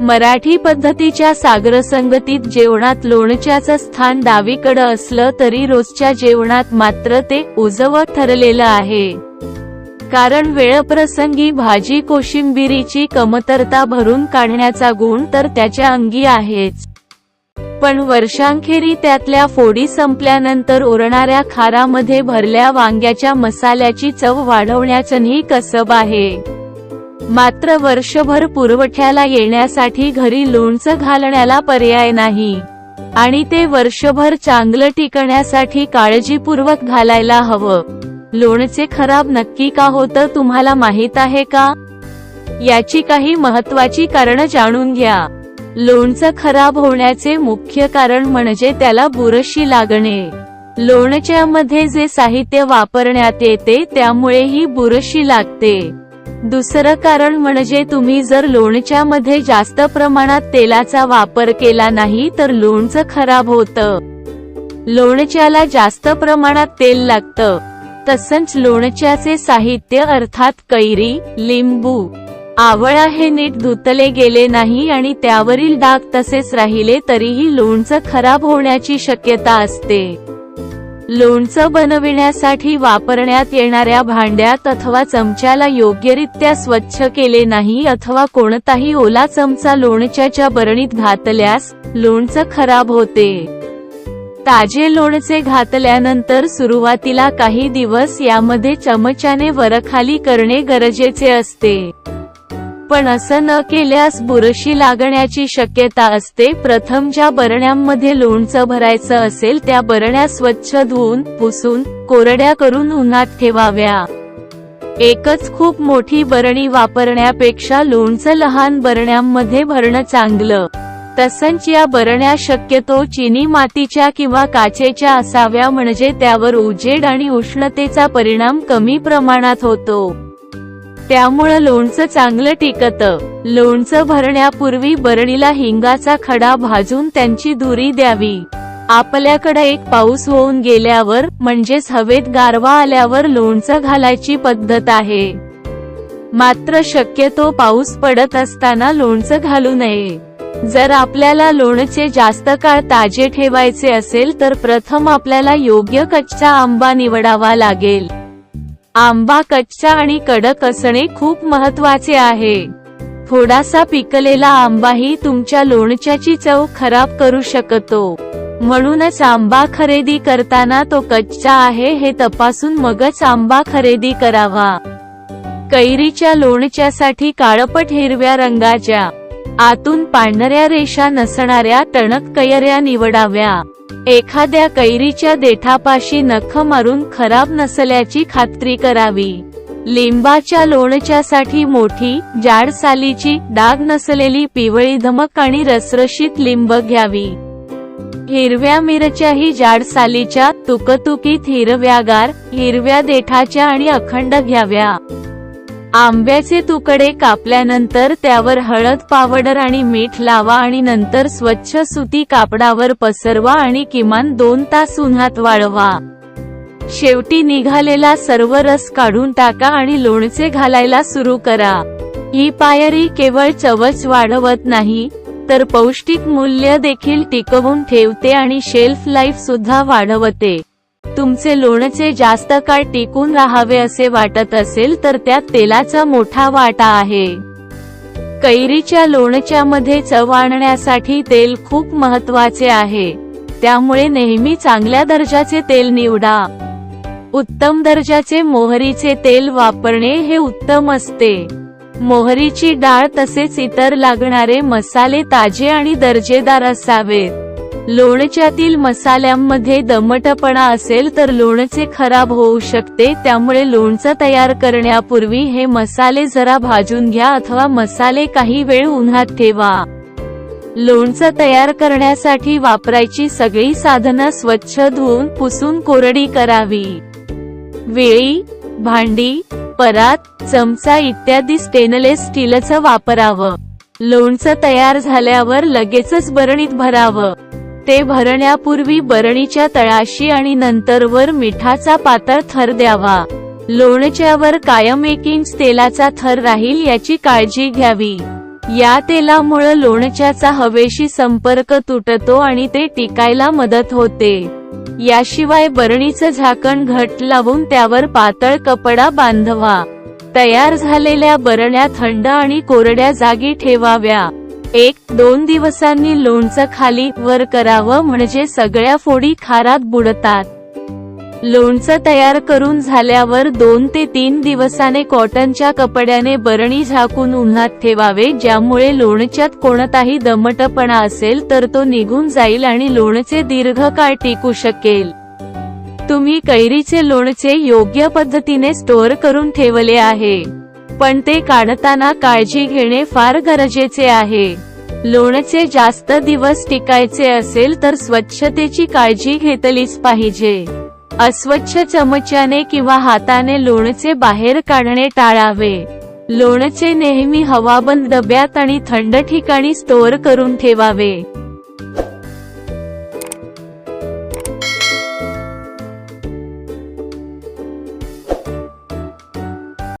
मराठी पद्धतीच्या सागरसंगतीत जेवणात लोणच्याचं स्थान डावीकडं असलं तरी रोजच्या जेवणात मात्र ते उजवं ठरलेलं आहे. कारण वेळप्रसंगी भाजी कोशिंबिरीची कमतरता भरून काढण्याचा गुण तर त्याच्या अंगी आहेच. पण वर्षांखेरी त्यातल्या फोडी संपल्यानंतर उरणाऱ्या खारामध्ये भरल्या वांग्याच्या मसाल्याची चव वाढवण्याचंही कसब आहे. मात्र वर्षभर पुरवठ्याला येण्यासाठी घरी लोणचं घालण्याला पर्याय नाही. आणि ते वर्षभर चांगलं टिकण्यासाठी काळजीपूर्वक घालायला हवं. लोणचे खराब नक्की का होतं तुम्हाला माहीत आहे का? याची काही महत्वाची कारणं जाणून घ्या. लोणचं खराब होण्याचे मुख्य कारण म्हणजे त्याला बुरशी लागणे. लोणच्यामध्ये जे साहित्य वापरण्यात येते त्यामुळे ही बुरशी लागते. दुसरं कारण म्हणजे तुम्ही जर लोणच्यामध्ये जास्त प्रमाणात तेलाचा वापर केला नाही तर लोणचं खराब होतं. लोणच्याला जास्त प्रमाणात तेल लागतं. तसंच लोणच्याचे साहित्य अर्थात कैरी लिंबू आवळा हे नीट धुतले गेले नाही आणि त्यावरील डाग तसेच राहिले तरीही लोणचं खराब होण्याची शक्यता असते. लोणचं बनविण्यासाठी वापरण्यात येणाऱ्या भांड्यात अथवा चमच्याला योग्यरित्या स्वच्छ केले नाही अथवा कोणताही ओला चमचा लोणच्याच्या बरणीत घातल्यास लोणचं खराब होते. ताजे लोणचे घातल्यानंतर सुरुवातीला काही दिवस यामध्ये चमच्याने वरखाली करणे गरजेचे असते. पण असं न केल्यास बुरशी लागण्याची शक्यता असते. प्रथम ज्या बरण्यांमध्ये लोणचं भरायचं असेल त्या बरण्या स्वच्छ धुवून पुसून कोरड्या करून उन्हात ठेवाव्या. एकच खूप मोठी बरणी वापरण्यापेक्षा लोणचं लहान बरण्यांमध्ये भरणं चांगलं. तसंच या बरण्या शक्यतो चिनी मातीच्या किंवा काचेच्या असाव्या म्हणजे त्यावर उजेड आणि उष्णतेचा परिणाम कमी प्रमाणात होतो. त्यामुळं लोणचं चांगलं टिकतं. लोणचं भरण्यापूर्वी बरणीला हिंगाचा खडा भाजून त्यांची दुरी द्यावी. आपल्याकडे एक पाऊस होऊन गेल्यावर म्हणजेच हवेत गारवा आल्यावर लोणचं घालायची पद्धत आहे. मात्र शक्यतो पाऊस पडत असताना लोणचं घालू नये. जर आपल्याला लोणचे जास्त काळ ताजे ठेवायचे असेल तर प्रथम आपल्याला योग्य कच्चा आंबा निवडावा लागेल. आंबा कच्चा आणि कडक असणे खूप महत्त्वाचे आहे. थोडासा पिकलेला आंबाही तुमच्या लोणच्याची चव खराब करू शकतो. म्हणूनच आंबा खरेदी करताना तो कच्चा आहे हे तपासून मगच आंबा खरेदी करावा. कैरीच्या लोणच्यासाठी काळपट हिरव्या रंगाच्या आतून पांढऱ्या रेषा नसणाऱ्या टणक कैऱ्या निवडाव्या. एखाद्या कैरीच्या देठापाशी नख मारून खराब नसल्याची खात्री करावी. लिंबाच्या लोणच्यासाठी मोठी जाड सालीची डाग नसलेली पिवळी धमक आणि रसरशीत लिंब घ्यावी. हिरव्या मिरच्याही जाड सालीच्या तुकतुकीत हिरव्यागार हिरव्या देठाच्या आणि अखंड घ्याव्या. आंब्याचे तुकडे कापल्यानंतर त्यावर हळद पावडर आणि मीठ लावा आणि नंतर स्वच्छ सुती कापडावर पसरवा आणि किमान दोन तास उन्हात वाळवा. शेवटी निघालेला सर्व रस काढून टाका आणि लोणचे घालायला सुरू करा. ही पायरी केवळ चवच वाढवत नाही तर पौष्टिक मूल्य देखील टिकवून ठेवते आणि शेल्फ लाईफ सुद्धा वाढवते. तुमचे लोणचे जास्त काळ टिकून राहावे असे वाटत असेल तर त्यात तेलाचा मोठा वाटा आहे. कैरीच्या लोणच्यामध्ये चव आणण्यासाठी तेल खूप महत्त्वाचे आहे. त्यामुळे नेहमी चांगल्या दर्जाचे तेल निवडा. उत्तम दर्जाचे मोहरीचे तेल वापरणे हे उत्तम असते. मोहरीची डाळ तसेच इतर लागणारे मसाले ताजे आणि दर्जेदार असावेत. लोणच्यातील मसाल्यांमध्ये दमटपणा असेल तर लोणचे खराब होऊ शकते त्यामुळे लोणचं तयार करण्यापूर्वी हे मसाले जरा भाजून घ्या अथवा मसाले काही वेळ उन्हात ठेवा. लोणचं तयार करण्यासाठी वापरायची सगळी साधनं स्वच्छ धुवून पुसून कोरडी करावी. वेळी भांडी परात चमचा इत्यादी स्टेनलेस स्टीलचं वापरावं. लोणचं तयार झाल्यावर लगेचच बरणीत भरावं. ते भरण्यापूर्वी बरणीच्या तळाशी आणि नंतर वर मिठाचा पातळ थर द्यावा. लोणच्यावर कायम एक इंच तेलाचा थर राहील याची काळजी घ्यावी. या तेलामुळं लोणच्याचा हवेशी संपर्क तुटतो आणि ते टिकायला मदत होते. याशिवाय बरणीचं झाकण घट लावून त्यावर पातळ कपडा बांधवा. तयार झालेल्या बरण्या थंड आणि कोरड्या जागी ठेवाव्या. एक दोन दिवसांनी लोणचं खाली वर करावं म्हणजे सगळ्या फोडी खारात बुडतात. लोणचं तयार करून झाल्यावर दोन ते तीन दिवसाने कॉटनच्या कपड्याने बरणी झाकून उन्हात ठेवावे ज्यामुळे लोणच्यात कोणताही दमटपणा असेल तर तो निघून जाईल आणि लोणचे दीर्घकाळ टिकू शकेल. तुम्ही कैरीचे लोणचे योग्य पद्धतीने स्टोअर करून ठेवले आहे. पण ते काढताना काळजी घेणे फार गरजेचे आहे. लोणचे जास्त दिवस टिकायचे असेल तर स्वच्छतेची काळजी घेतलीच पाहिजे. अस्वच्छ चमच्याने किंवा हाताने लोणचे बाहेर काढणे टाळावे. लोणचे नेहमी हवाबंद डब्यात आणि थंड ठिकाणी स्टोअर करून ठेवावे.